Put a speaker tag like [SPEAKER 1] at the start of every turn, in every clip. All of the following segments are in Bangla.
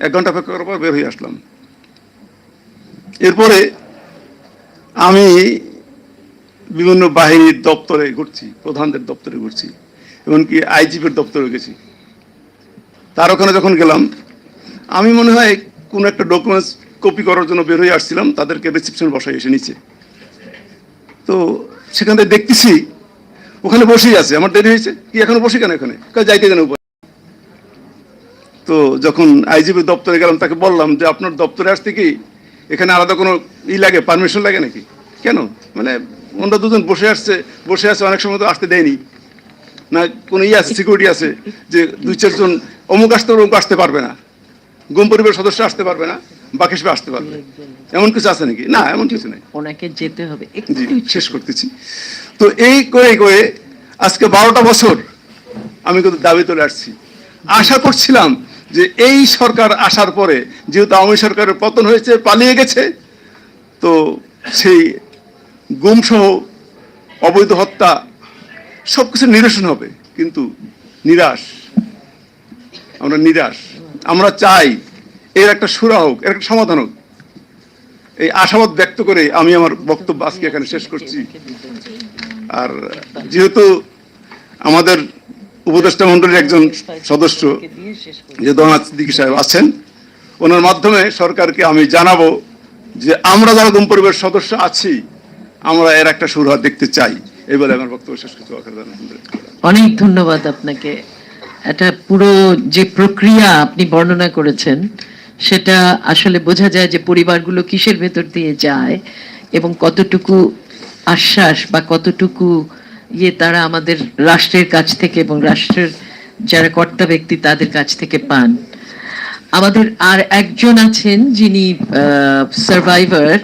[SPEAKER 1] এক ঘণ্টা অপেক্ষা করার পর বের হয়ে আসলাম। এরপরে আমি বিভিন্ন বাহিনীর দপ্তরে ঘুরছি, প্রধানদের দপ্তরে ঘুরছি, এমনকি আইজিপির দপ্তরে গেছি। তার ওখানে যখন গেলাম, আমি মনে হয় কোনো একটা ডকুমেন্টস কপি করার জন্য বের হয়ে আসছিলাম, তাদেরকে রিসিপশন বসাই এসে নিচে। তো সেখান থেকে দেখতেছি, ওখানে বসেই আছে। আমার দেরি হয়েছে। কি, এখনও বসে কেন এখানে? যাইতে কেন তো যখন আইজিপি দপ্তরে গেলাম তাকে বললাম যে আপনার দপ্তরে আসতে কি এখানে আলাদা কোনো ই লাগে পারমিশন লাগে নাকি? কেন? মানে ওনারা দুজন বসে আসছে বসে আছে অনেক সময় তো আসতে দেয়নি। না কোনো ইয়ে আছে সিকিউরিটি আছে যে দুই চারজন অমুক আসতে অমুক আসতে পারবে না। গুম পরিবারের সদস্য আসতে পারবে না বাকি সবাই আসতে পারবে এমন কিছু আছে নাকি? না এমন কিছু নেই।
[SPEAKER 2] ওনাকে যেতে হবে একটু
[SPEAKER 1] শেষ করতেছি। তো এই করে করে আজকে বারোটা বছর আমি কিন্তু দাবি তুলে আসছি। আশা করছিলাম যে এই সরকার আসার পরে, যেহেতু আওয়ামী সরকারের পতন হয়েছে, পালিয়ে গেছে, তো সেই গুমসহ অবৈধ হত্যা সব কিছু নিরসন হবে। কিন্তু নিরাশ। আমরা নিরাশ। আমরা চাই এর একটা সুরা হোক, এর একটা সমাধান হোক। এই আশাবাদ ব্যক্ত করে আমি আমার বক্তব্য আজকে এখানে শেষ করছি। আর যেহেতু আমাদের উপদেষ্টা মন্ডলীর একজন সদস্য। যে দোনাথ সিদ্দিকী সাহেব আছেন, ওনার মাধ্যমে সরকারকে আমি জানাব যে আমরা যারা গুম পরিবারের সদস্য আছি, আমরা এর একটা সুরাহা দেখতে চাই এই বলে আমার বক্তব্য শেষ আলহামদুলিল্লাহ।
[SPEAKER 2] অনেক ধন্যবাদ আপনাকে এটা পুরো যে প্রক্রিয়া আপনি বর্ণনা করেছেন, সেটা আসলে বোঝা যায় যে পরিবারগুলো কিসের ভেতর দিয়ে যায় এবং কতটুকু আশ্বাস বা কতটুকু ইয়ে তারা আমাদের রাষ্ট্রের কাছ থেকে এবং রাষ্ট্রের যারা কর্তা ব্যক্তি তাদের কাছ থেকে পান। আমাদের আর একজন আছেন যিনি সার্ভাইভার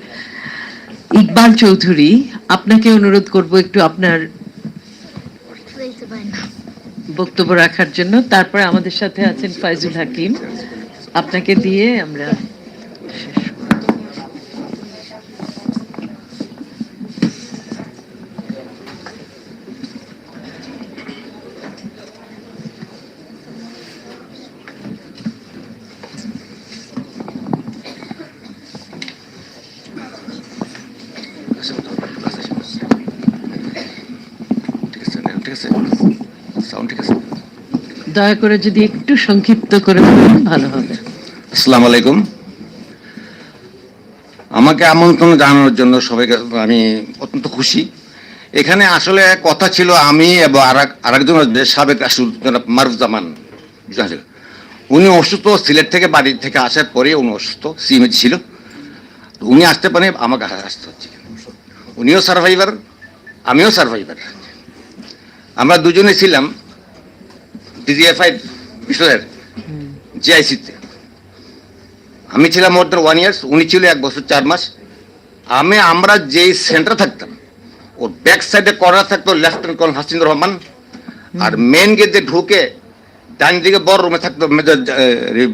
[SPEAKER 2] ইকবাল চৌধুরী। আপনাকে অনুরোধ করব একটু আপনার বক্তব্য রাখার জন্য। তারপরে আমাদের সাথে আছেন ফাইজুল হাকিম। আপনাকে দিয়ে আমরা শেষ করব।
[SPEAKER 3] ঠিক আছে ঠিক আছে সাউন্ড ঠিক আছে
[SPEAKER 2] দয়া করে যদি একটু সংক্ষিপ্ত করে বলেন, ভালো হবে।
[SPEAKER 3] আসসালামু আলাইকুম। আমাকে আমন্ত্রণ জানানোর জন্য সবাইকে আমি অত্যন্ত খুশি। এখানে আসলে কথা ছিল আমি এবং আরেক- আরেকজন সাবেক রাষ্ট্রদূত মারুফ জামান উনি অসুস্থ, সিলেট থেকে বাড়ি থেকে আসার পরে উনি অসুস্থ সিএমএচ ছিল। উনি আসতে পারে আমাকে আসতে হচ্ছে। উনিও সার্ভাইভার আমিও সার্ভাইভার আমরা দুজনে ছিলাম। ডিজিএফআই বিষয়ের জিআইসিতে আমি ছিলাম মোর দেন ওয়ান ইয়ার্স উনি ছিল এক বছর চার মাস। আমি, আমরা যেই সেন্টার থাকতাম, ওর ব্যাক সাইডে কর্নার থাকতো লেফটেন্যান্ট কর্নেল হাসিনুর রহমান। আর মেন গেটে ঢুকে ডান দিকে বড় রুমে থাকতো মেজর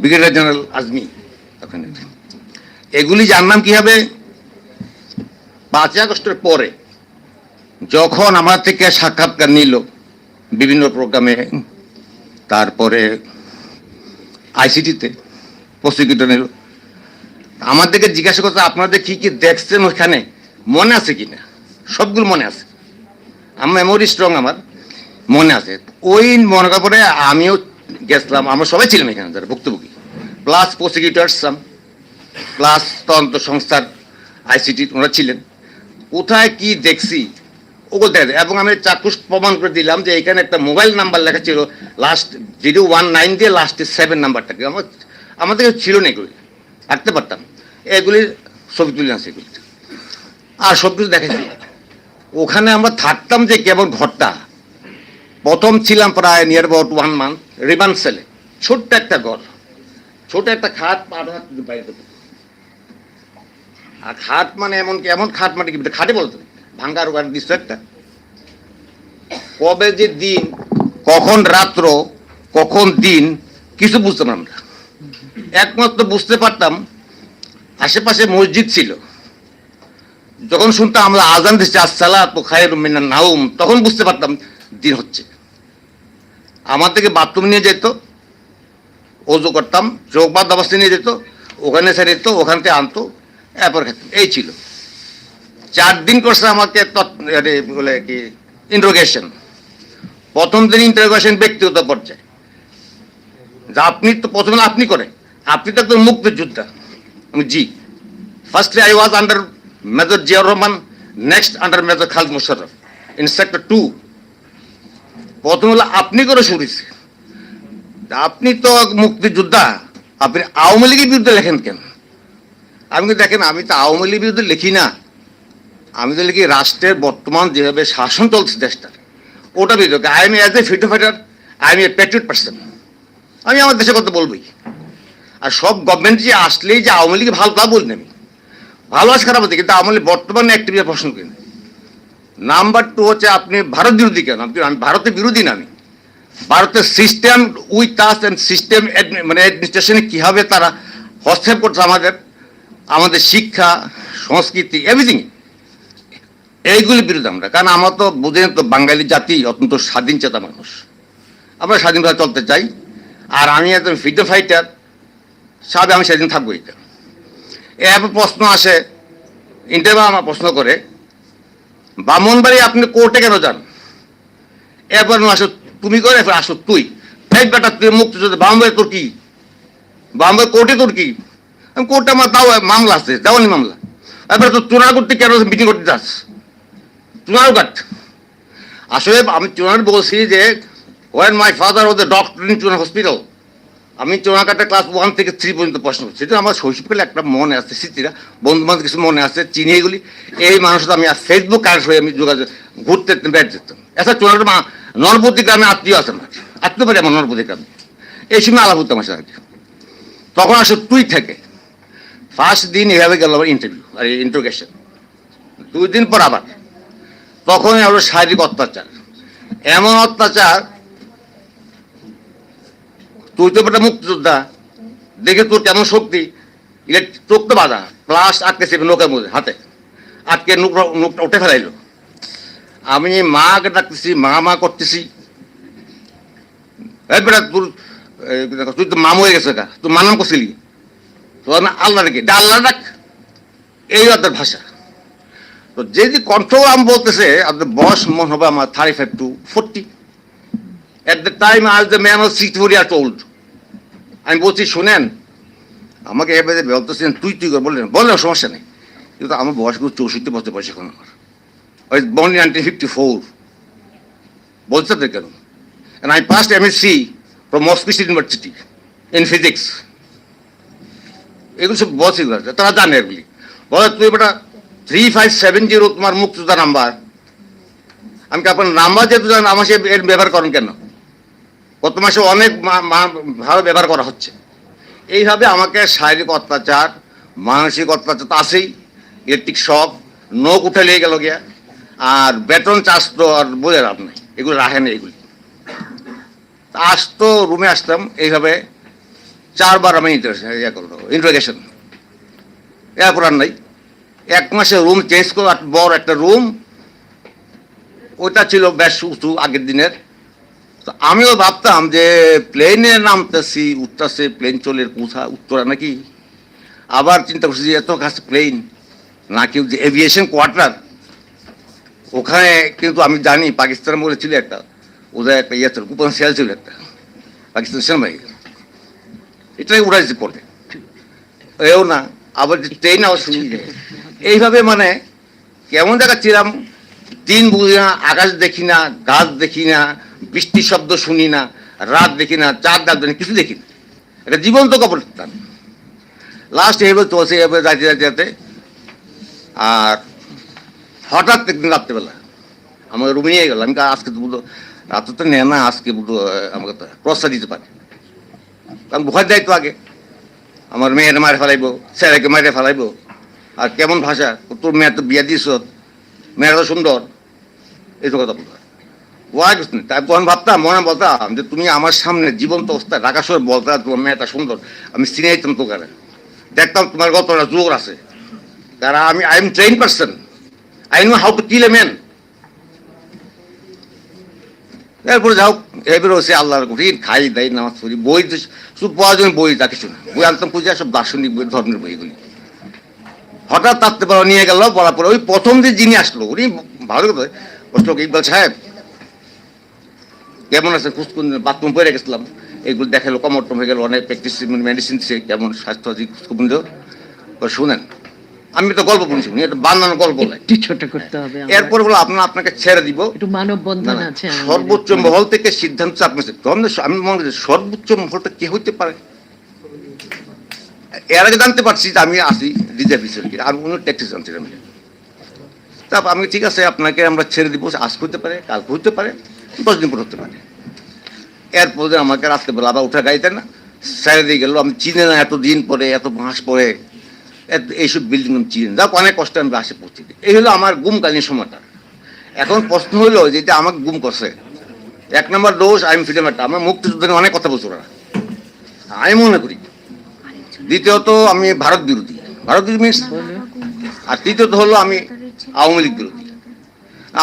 [SPEAKER 3] ব্রিগেডিয়ার জেনারেল আজমি ওখানে। এগুলি জানলাম কি হবে পাঁচই আগস্টের পরে, যখন আমার থেকে সাক্ষাৎকার নিল বিভিন্ন প্রোগ্রামে তারপরে আইসিটিতে প্রসিকিউটর নিল। আমাদেরকে জিজ্ঞাসা করতে আপনাদের কি কি দেখছেন ওখানে? মনে আছে কি না? সবগুলো মনে আছে। আমার মেমোরি স্ট্রং আমার, মনে আছে। ওই মনে করার পরে আমিও গেছিলাম। আমরা সবাই ছিলাম এখানে যারা ভুক্তভোগী। প্লাস প্রসিকিউটার সাম প্লাস তদন্ত সংস্থার আইসিটি ওনারা ছিলেন। কোথায় কি দেখছি ওগুলো এবং আমি চাক্ষুষ প্রমাণ করে দিলাম যে এখানে একটা মোবাইল নাম্বার লেখা ছিল লাস্ট জিরো ওয়ান নাইন দিয়ে লাস্টের সেভেন নাম্বারটাকে। আমার, আমাদের ছিল না এগুলি। রাখতে পারতাম। এগুলি ছবি তুলে আছে এগুলি। আর সব কিছু দেখেছি ওখানে আমরা থাকতাম যে কেবল ঘরটা। প্রথম ছিলাম প্রায় near about one month remand সেলে ছোট্ট একটা ঘর। ছোট একটা খাট হাত বাইরে আর খাট মানে এমন কি, এমন খাট মানে কি? খাটে বলতো। ভাঙ্গার ওখানে দিচ্ছ একটা। কবে যে দিন, কখন রাত্র, কখন দিন, কিছু বুঝতাম আমরা একমাত্র বুঝতে পারতাম, আশেপাশে মসজিদ ছিল। যখন শুনতাম আমরা আজান দিচ্ছে আসসালা তো খায়ের মিনা নাউম তখন বুঝতে পারতাম দিন হচ্ছে। আমার থেকে বাথরুম নিয়ে যেত ওজু করতাম, চোখ বাদ অবস্থা নিয়ে যেত, ওখানে সেরে যেত ওখান থেকে আনতো, এরপর খেতাম। এই ছিল। চার দিন করছে আমাকে বলে কি ইন্টারোগেশন প্রথম দিন ইন্টারোগেশন ব্যক্তিগত পর্যায়ে। আপনি তো প্রথমে আপনি করেন। আপনি তো একদম মুক্তিযোদ্ধা। আমি, জি। Firstly I was under major Ziaur Rahman next under major Khalid Musharraf in sector two প্রথম হলো আপনি করে শুনেছি আপনি তো মুক্তিযোদ্ধা, আপনি আওয়ামী লীগের বিরুদ্ধে লেখেন কেন? তো দেখেন, আমি তো আওয়ামী লীগের বিরুদ্ধে লিখি না। আমি তো লিখি রাষ্ট্রের বর্তমান যেভাবে শাসন চলছে দেশটার, ওটা বিরুদ্ধে I am as a freedom fighter I am a patriot person আমি আমার দেশের কথা বলবোই। আর সব গভর্নমেন্ট যে আসলেই যে আওয়ামী লীগ ভালো তা বলিনি আমি। ভালো আছে খারাপ আছে, কিন্তু আওয়ামী লীগ বর্তমানে অ্যাক্টিভিটি প্রশ্ন করি। নাম্বার টু হচ্ছে আপনি ভারত বিরোধী কেন? আমি ভারতের বিরোধী না আমি। ভারতের system with us and system মানে অ্যাডমিনিস্ট্রেশনে কীভাবে তারা হস্তক্ষেপ করছে আমাদের? আমাদের শিক্ষা, সংস্কৃতি এভরিথিং এইগুলির বিরুদ্ধে আমরা, কারণ আমরা তো বুঝেন তো বাঙালি জাতি অত্যন্ত স্বাধীন চেতা মানুষ। আমরা স্বাধীনভাবে চলতে চাই, আর আমি একজন ফ্রিডম ফাইটার সাবে আমি সেদিন থাকব এটা এরপর প্রশ্ন আসে ইন্টারভিউ আমার প্রশ্ন করে, বামনবাড়ি আপনি কোর্টে কেন যান? এরপর আসো, তুমি করে এরপর আসো তুই। এই বেটা, তুই মুক্তিযোদ্ধা বামবাড়ি তোর কি? বামবাড়ি কোর্টে তোর কি? আমি কোর্টে আমার তাও মামলা আছে, দেওয়ানি মামলা। এরপরে তো চুনার করতে কেন মিটিং করতে যাস? চুনার কাট আসলে আমি চুনার বলছি যে when my father the doctor in Chunar hospital আমি চোনাকাটা ক্লাস ওয়ান থেকে থ্রি পর্যন্ত পড়াশোনা করছি। সেটা আমার শৈশবকালে একটা মনে আছে স্মৃতিরা বন্ধু বান্ধব কিছু মনে আছে, চিনি এগুলি। এই মানুষটা আমি আর ফেসবুক কানেক্ট হয়ে আমি যোগাযোগ, ঘুরতে বেড়াতে যেতাম। এছাড়া চোনাকাটা মা নরপতি গ্রামে আত্মীয় আছে আমার। আত্মীয় পারি আমার নরপতি গ্রামে। এই সময় আলাপ হতো আমার সাথে। তখন আসলে তুই থেকে। ফার্স্ট দিন এভাবে গেল আমার ইন্টারভিউ আর ইন্টারোগেশন দুই দিন পর আবার। তখন হলো শারীরিক অত্যাচার। এমন অত্যাচার, তুই তো একটা মুক্তিযোদ্ধা, দেখে তোর কেমন শক্তি? ইলেকট্রিক চোখ তো বাধা প্লাস আটকেছে নৌকার মধ্যে, হাতে। আটকে নুকটা উঠে ফেলাইলো। আমি মাকে ডাকতেছি, মা মা করতেছি। বেটা, তোর তুই তো মাম হয়ে গেছে তুই মানাম করছিলি তোর আল্লাহ রেখে আল্লাহ ডাক। এই ওদের ভাষা। তো যে যে কন্ট্রোল আমি বলতেছে আপনার বয়স মনে হবে আমার thirty five to forty At the time, I was the man of 64 years old. আমি বলছি শুনেন আমাকে এবারে বলতেছেন তুই তুই করে বললেন। বললেন সমস্যা নেই। কিন্তু আমার বয়স কিন্তু চৌষট্টি বছর বয়স এখন আমার। ওই বর্ন নাইনটিন ফিফটি ফোর বলছে তো কেন? And I passed MSc from Moscow State University in physics. এগুলো সব এগুলো, তারা জানে এগুলি। বলে তুই বেটা থ্রি ফাইভ সেভেন জিরো তোমার মুক্তিযোদ্ধা নাম্বার। আমি আপনার নাম্বার যেহেতু জানেন, আমার সে ব্যবহার করেন কেন? গত মাসে অনেক ভালো ব্যবহার করা হচ্ছে। এইভাবে আমাকে শারীরিক অত্যাচার, মানসিক অত্যাচার তো আছেই ইলেকট্রিক শক নখ উঠে লেগে গেল গিয়া, আর বেতন চাষ তো আর বোঝে লাভ নাই, এগুলো রাখে না এগুলি। আসতো রুমে আসতাম, এইভাবে চারবার আমি ইন্টারেস্ট ইয়ে করল ইন্টারোগেশন এরপর আর নাই। এক মাসে রুম চেঞ্জ করে বড় একটা রুম ওটা ছিল বেশ উঁচু আগের দিনের। তো আমিও ভাবতাম যে প্লেনে নামতেছি, উঠতেছে প্লেন চলে কোথা উত্তরা নাকি? আবার চিন্তা করছি যে এত কাছে প্লেন নাকি যে এভিয়েশন কোয়ার্টার ওখানে কিন্তু আমি জানি পাকিস্তানের বলে ছিল একটা, ওদের একটা ইয়ে ছিল, কুপন সেল ছিল একটা পাকিস্তান সেনাবাহিনী। এটাই উড়াইছে পড়ে এও না, আবার ট্রেন আবার শুনি এইভাবে মানে কেমন দেখাচ্ছিলাম? দিন বুঝি না, আকাশ দেখি না, গাছ দেখি না, বৃষ্টির শব্দ শুনি না, রাত দেখি না, চাঁদ ডাক দেখি কিছু দেখি না। এটা জীবন্ত কবরস্থান লাস্ট এইভাবে চলছে এইভাবে যাইতে যাইতে যাতে আর হঠাৎ একদিন রাত্রেবেলা আমাকে রুমে নিয়ে গেল। আমি আজকে তো বুধ রাত্রে তো নেয় না, আজকে বুধ আমাকে প্রস্তাব দিতে পারে। কারণ ভয় দেয় তো আগে। আমার মেয়ের মারে ফেলাইবো, ছেলেকে মারে ফেলাইবো। আর কেমন ভাষা? তোর মেয়ে তো বিয়া দিস মেয়েরা তো সুন্দর। এই তো কথা বলতো ওয়া কিছু তাই তখন ভাবতাম, মনে বলতাম যে তুমি আমার সামনে জীবন্ত অবস্থায় ঢাকা শহর বলতে তোমার মেয়েটা সুন্দর। আমি চিনে যেতাম তো দেখতাম তোমার কতটা জোর আছে। কারণ আমি I am train person I know how to kill a man এরপরে যাও এবার হচ্ছে আল্লাহর কঠিন খাই দেয় নামাজ পড়ি, বই তো শুধু প্রয়োজন বই তা কিছু না। বই আনতাম পুজো সব দার্শনিক বই, ধর্মের বইগুলি। হঠাৎ তাতে পারা নিয়ে গেল বলার পরে ওই প্রথম যে যিনি আসলো উনি ভালো কথা বসল ইকবাল সাহেব। কেমন আছে? খুঁজকুন বাথরুম পরে গেছিলাম। এগুলো দেখাল কমরটম হয়ে গেল অনেক প্র্যাকটিস মেডিসিন দিচ্ছে কেমন স্বাস্থ্য আছে খুঁজকুন শুনেন আমি তো গল্প শুনছি উনি একটা বানানো গল্প
[SPEAKER 2] একটু ছোট করতে হবে
[SPEAKER 3] এরপর বলে আপনার আপনাকে ছেড়ে দিব।
[SPEAKER 2] একটু মানব বন্ধন আছে
[SPEAKER 3] সর্বোচ্চ মহল থেকে সিদ্ধান্ত আপনি আমি মনে করি সর্বোচ্চ মহলটা কে হইতে পারে? এর আগে জানতে পারছি যে আমি আসি রিজার্ভ হিসেবে আর কোনো ট্যাক্সি জানছি আমি তারপর আমি ঠিক আছে, আপনাকে আমরা ছেড়ে দিব, আজ হতে পারে, কাল হতে পারে, দশ দিন পর হতে পারে। এরপরে আমাকে রাত্রেবেলা আবার উঠা গাইতে না ছেড়ে দিয়ে গেল, আমি চিনে না এত দিন পরে, এত মাস পরে এইসব বিল্ডিং আমি চিনি না। অনেক কষ্টে আমি বাসে পৌঁছে। এই হলো আমার গুমকালীন সময়টা। এখন প্রশ্ন হলো যে এটা আমাকে গুম করছে। এক নম্বর আমি ফ্রিডম একটা আমার মুক্তিযুদ্ধ অনেক কথা বলছো ওরা। আমি মনে করি দ্বিতীয়ত আমি ভারত বিরোধী। ভারত বিরোধী আর তৃতীয়ত হলো আমি আওয়ামী লীগ বিরোধী।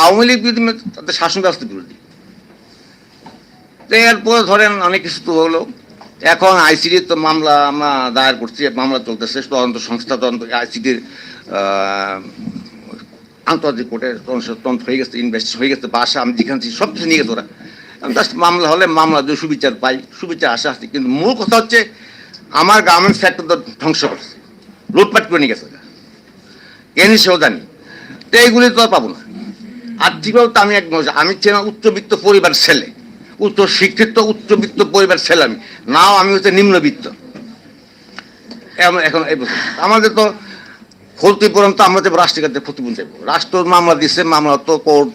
[SPEAKER 3] আওয়ামী লীগ বিরোধী তাদের শাসন ব্যবস্থা বিরোধী। এরপরে ধরেন অনেক কিছু তো হলো। এখন আইসিডি তো মামলা আমরা দায়ের করছি মামলা চলতেছে তদন্ত সংস্থা তদন্ত আইসিডির আন্তর্জাতিক কোর্টে তদন্ত হয়ে গেছে ইনভেস্ট হয়ে গেছে বাসা আমি যেখানে ছিলাম, সব কিছু নিয়ে গেছে ওরা। জাস্ট মামলা হলে মামলা দিয়ে সুবিচার পাই সুবিচার আশা আসছে কিন্তু মূল কথা হচ্ছে আমার গার্মেন্টস ফ্যাক্টর তো ধ্বংস করছে। লুটপাট করে নিয়ে গেছে এনি সেও জানি। তো এইগুলি তো পাবো না। আর্থিকভাবে তো আমি একদম আমি ছিলাম উচ্চবিত্ত পরিবার ছেলে। উচ্চ শিক্ষিত, উচ্চবিত্ত পরিবার ছেলে আমি। নাও আমি হচ্ছে নিম্নবিত্ত। এখন আমাদের তো ক্ষতিপূরণ তো আমরা যে রাষ্ট্রের কাছে ক্ষতিপূরণ চাইব রাষ্ট্র মামলা দিচ্ছে মামলা তো কোর্ট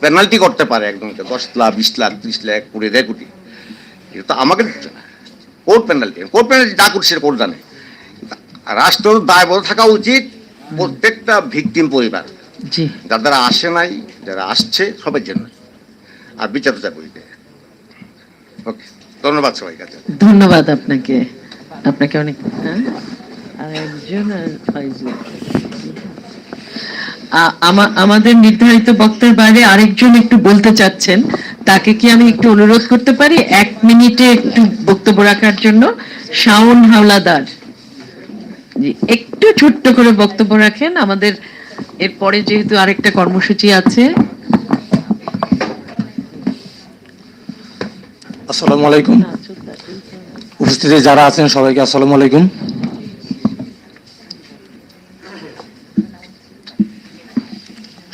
[SPEAKER 3] পেনাল্টি করতে পারে একদম। দশ লাখ, বিশ লাখ, ত্রিশ লাখ, কুড়ি, দেড় কোটি। এটা তো আমাকে দিচ্ছে না কোর্ট পেনাল্টি কোর্ট পেনাল্টি যা করছে কোর্ট জানে। রাষ্ট্র দায়বদ্ধ থাকা উচিত প্রত্যেকটা ভিকটিম পরিবার। যারা আসে নাই যারা আসছে সবার জন্য আর বিচার তো করি ওকে ধন্যবাদ সবাই কাছে
[SPEAKER 2] ধন্যবাদ আপনাকে। আপনাকে অনেক হ্যাঁ? আরেকজন আমাদের নির্ধারিত বক্তার বাইরে আরেকজন একটু বলতে চাচ্ছেন। তাকে কি আমি একটু অনুরোধ করতে পারি? এক মিনিটে একটু বক্তব্য রাখার জন্য। শাওন হাওলাদার। একটু ছোট্ট করে বক্তব্য রাখেন। আমাদের এরপরে যেহেতু আরেকটা কর্মসূচি আছে।
[SPEAKER 4] আসসালামু আলাইকুম। উপস্থিতি যারা আছেন সবাইকে আসসালামু আলাইকুম।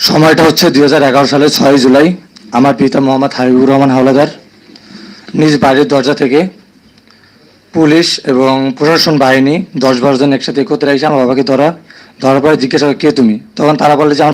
[SPEAKER 4] সময়টা হচ্ছে দুই হাজার এগারো সালের ছয় জুলাই। আমার পিতা মোহাম্মদ হাবিবুর রহমান হাওলাদার, নিজ বাড়ির দরজা থেকে পুলিশ এবং প্রশাসন বাহিনী দশ বারো জন একসাথে একত্রে এসে আমার বাবাকে ধরা, ধরার পরে জিজ্ঞাসা কে তুমি? তখন তারা বলে যে